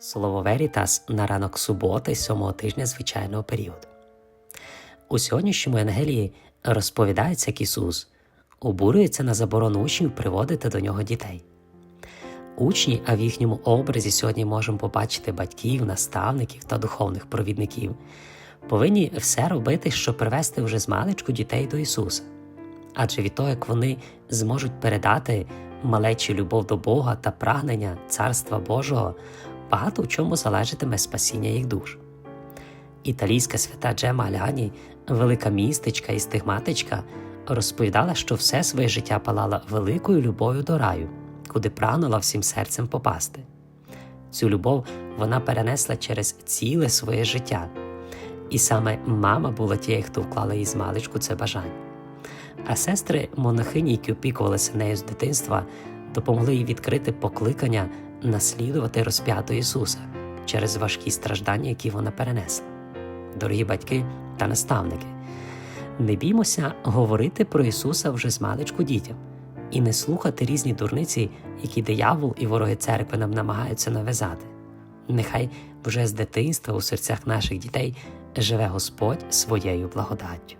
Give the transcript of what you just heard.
Слово Верітас на ранок суботи сьомого тижня звичайного періоду. У сьогоднішньому Євангелії розповідається, як Ісус обурюється на заборону учнів приводити до нього дітей. Учні, а в їхньому образі сьогодні можемо побачити батьків, наставників та духовних провідників, повинні все робити, щоб привести вже з маличку дітей до Ісуса. Адже від того, як вони зможуть передати малечі любов до Бога та прагнення Царства Божого, багато в чому залежатиме спасіння їх душ. Італійська свята Джема Аляні, велика містичка і стигматичка, розповідала, що все своє життя палала великою любов'ю до раю, куди прагнула всім серцем попасти. Цю любов вона перенесла через ціле своє життя, і саме мама була тією, хто вклала їй з маличку це бажання. А сестри монахині, які опікувалися нею з дитинства, допомогли їй відкрити покликання наслідувати розп'ятого Ісуса через важкі страждання, які вона перенесла. Дорогі батьки та наставники, не біймося говорити про Ісуса вже з маличку дітям і не слухати різні дурниці, які диявол і вороги церкви нам намагаються нав'язати. Нехай вже з дитинства у серцях наших дітей живе Господь своєю благодаттю.